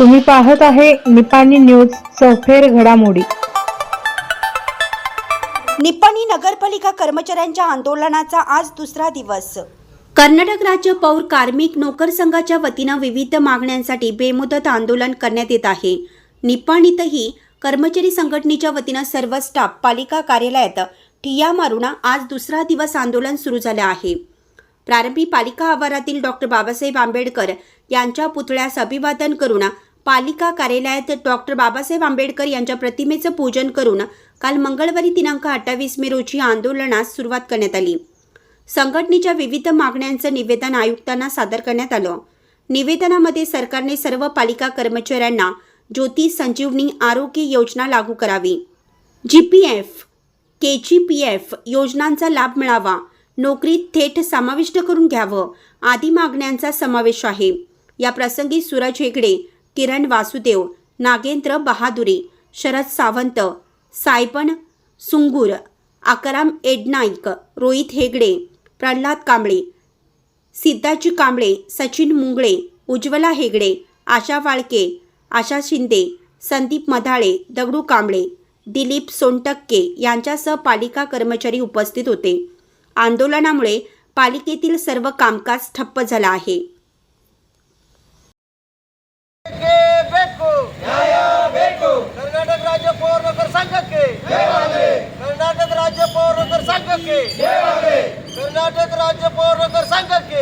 तुम्ही पाहत आहे निपाणी न्यूज चौफेर घडामोडी. निप्पाणी नगरपालिका कर्मचाऱ्यांच्या आंदोलनाचा आज दुसरा दिवस. कर्नाटक राज्य पौर कार्मिक नोकर संघाच्या वतीनं विविध मागण्यांसाठी बेमुदत आंदोलन करण्यात येत आहे. निप्पाणीतही कर्मचारी संघटनेच्या वतीनं सर्व स्टाफ पालिका कार्यालयात ठिय्या मारून आज दुसरा दिवस आंदोलन सुरू झालं आहे. प्रारंभी पालिका आवारातील डॉक्टर बाबासाहेब आंबेडकर यांच्या पुतळ्यास अभिवादन करून पालिका कार्यालयात डॉक्टर बाबासाहेब आंबेडकर यांच्या प्रतिमेचं पूजन करून काल मंगळवारी दिनांक अठ्ठावीस मे रोजी आंदोलनास सुरुवात करण्यात आली. संघटनेच्या विविध मागण्यांचं निवेदन आयुक्तांना सादर करण्यात आलं. निवेदनामध्ये सरकारने सर्व पालिका कर्मचाऱ्यांना ज्योती संजीवनी आरोग्य योजना लागू करावी. G P F K G P F योजनांचा लाभ मिळावा नोकरीत थेट समाविष्ट करून घ्यावं आदी मागण्यांचा समावेश आहे. या प्रसंगी सूरज हेगडे किरण वासुदेव नागेंद्र बहादुरी शरद सावंत सायपन सुंगूर आकाराम एडनाईक रोहित हेगडे प्रल्हाद कांबळे सिद्धाजी कांबळे सचिन मुंगळे उज्ज्वला हेगडे आशा वाळके आशा शिंदे संदीप मधाळे दगडू कांबळे दिलीप सोनटक्के यांच्यासह पालिका कर्मचारी उपस्थित होते. आंदोलनामुळे पालिकेतील सर्व कामकाज ठप्प झालं आहे. ಸಂಘಕ್ಕೆ ಕರ್ನಾಟಕ ರಾಜ್ಯ ಪೌರ ನೌಕರ ಸಂಘಕ್ಕೆ